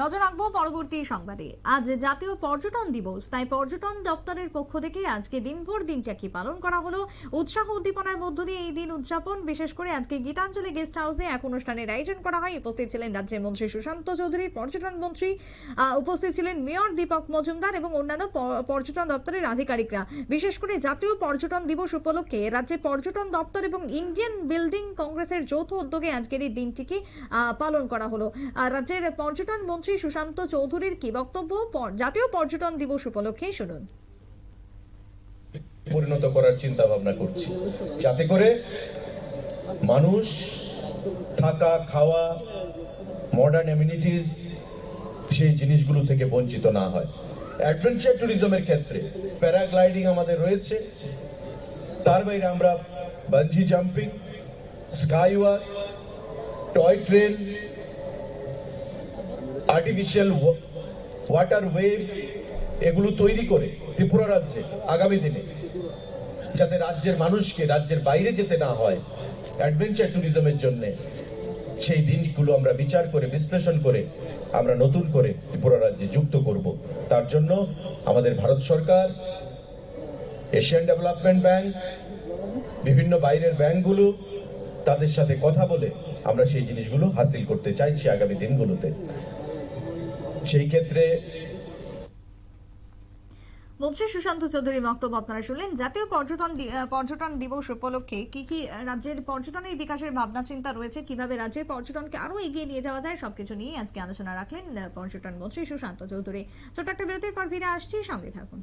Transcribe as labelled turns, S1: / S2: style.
S1: নজর রাখব পরবর্তী সংবাদে। আজ জাতীয় পর্যটন দিবস, তাই পর্যটন দপ্তরের পক্ষ থেকে আজকে দিনভর দিনটাকে পালন করা হলো। উৎসাহ উদ্দীপনার মধ্য দিয়ে এই দিন উদযাপন, বিশেষ করে আজকে গীতাঞ্জলি গেস্ট হাউসে এক অনুষ্ঠানের আয়োজন করা হয়। উপস্থিত ছিলেন রাজ্যের মন্ত্রী সুশান্ত চৌধুরী, পর্যটন মন্ত্রী উপস্থিত ছিলেন মেয়র দীপক মজুমদার এবং অন্যান্য পর্যটন দপ্তরের আধিকারিকরা। বিশেষ করে জাতীয় পর্যটন দিবস উপলক্ষে রাজ্যের পর্যটন দপ্তর এবং ইন্ডিয়ান বিল্ডিং কংগ্রেসের যৌথ উদ্যোগে আজকের এই দিনটিকে পালন করা হলো। রাজ্যের পর্যটন মন্ত্রী সুশান্ত চৌধুরীর কি বক্তব্য? জাতীয় পর্যটন দিবস উপলক্ষে শুনুন।
S2: পরিণত করার চিন্তা ভাবনা করছি। যাতে করে মানুষ থাকা, খাওয়া মডার্ন এমিনিটিস সেই জিনিসগুলো থেকে বঞ্চিত না হয়। অ্যাডভেঞ্চার ট্যুরিজমের ক্ষেত্রে প্যারাগ্লাইডিং আমাদের রয়েছে। তার বাইরে আমরা bungee jumping sky walk toy train artificial water wave এগুলো তৈরি করে ত্রিপুরা রাজ্যে আগামী দিনে, যাতে রাজ্যের মানুষকে, রাজ্যের বাইরে যেতে না হয় অ্যাডভেঞ্চার ট্যুরিজমের জন্য। সেই দিনগুলো আমরা বিচার করে, বিশ্লেষণ করে, আমরা নতুন করে ত্রিপুরা রাজ্যে যুক্ত করব। তার জন্য আমাদের ভারত সরকার এশিয়ান ডেভেলপমেন্ট ব্যাংক বিভিন্ন বাইরের ব্যাংকগুলো তাদের সাথে কথা বলে আমরা সেই জিনিসগুলো হাসিল করতে চাইছি আগামী দিনগুলোতে। সেই ক্ষেত্রে
S1: বলছে, সুশান্ত চৌধুরীর বক্তব্য আপনারা শুনলেন। জাতীয় পর্যটন পর্যটন দিবস উপলক্ষে কি কি রাজ্যের পর্যটনের বিকাশের ভাবনা, চিন্তা রয়েছে? কীভাবে রাজ্যের পর্যটনকে আরও এগিয়ে নিয়ে যাওয়া যায়? সবকিছু নিয়ে আজকে আলোচনা রাখলেন পর্যটন মন্ত্রী সুশান্ত চৌধুরী। ছোট একটা বিরতির পর ফিরে আসছি। সঙ্গে থাকুন।